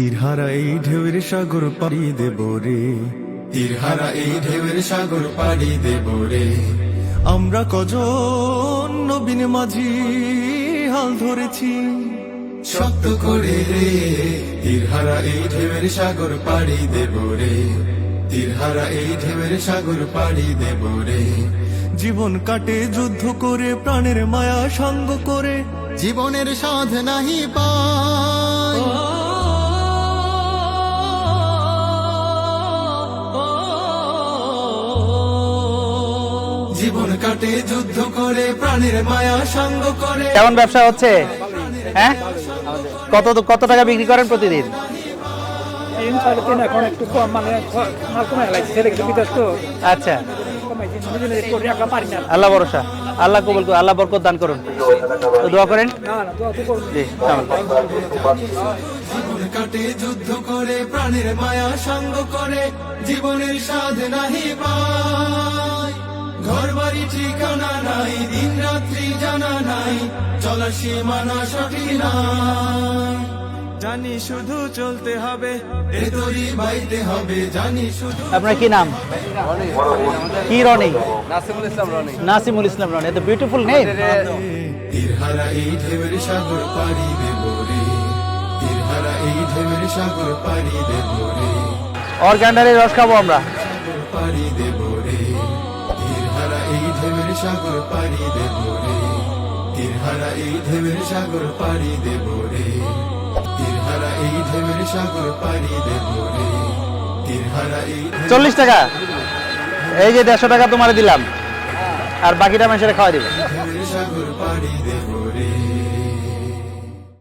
তীরহারা এই ঢেউয়ের সাগর পাড়ি দেব রে। তীরহারা এই ঢেউয়ের সাগর পাড়ি দেব রে। আমরা কজন নবীন মাঝি হাল ধরেছি শক্ত করে রে। তীরহারা এই ঢেউয়ের সাগর পাড়ি দেব রে। তীরহারা এই ঢেউয়ের সাগর পাড়ি দেব রে। জীবন কাটে যুদ্ধ করে প্রাণের মায়া সঙ্গ করে। জীবনের সাধ নাহি পাই। জীবন কাটে যুদ্ধ করে প্রাণের মায়া সঙ্গ করে। কেমন ব্যবসা হচ্ছে? হ্যাঁ? কত কত টাকা বিক্রি করেন প্রতিদিন? তিন সাড়ে তিন এখন একটু কম মানে মাল কমে লাগছে ছেলে বিদেশ তো। আচ্ছা। আল্লাহ ভরসা। আল্লাহ কবুল করুন আল্লাহ বরকত দান করুন। তো দোয়া করেন? না না তো তো করুন। জি কাটে যুদ্ধ করে প্রাণের মায়া সঙ্গ করে জীবনের স্বাদ নাহি বাড়ি ঠিকানা নাই দিন রাত্রি জানা নাই চলার সীমানা সঠিক নাই। জানি শুধু চলতে হবে এ বাইতে হবে জানি শুধু আপনার কি নাম? কি রনি? নাসিমুল ইসলাম রনি। এত বিউটিফুল নেম তীরহারা এই ঢেউয়ের সাগর পাড়ি দেব রে। তীরহারা এই ঢেউয়ের সাগর পাড়ি দেব রে। অর্গান্ডারের রস খাব আমরা। পাড়ি দেব রে ঢেউয়ের সাগর পাড়ি দেব রে। তীরহারা এই ঢেউয়ের সাগর পাড়ি দেব রে। তীরহারা এই ঢেউয়ের সাগর পাড়ি দেব রে। তীরহারা এই চল্লিশ টাকা। এই যে দেড়শো টাকা তোমার দিলাম। আর বাকিটা মানুষের খাওয়া দিবে। সাগর পাড়ি দেব রে।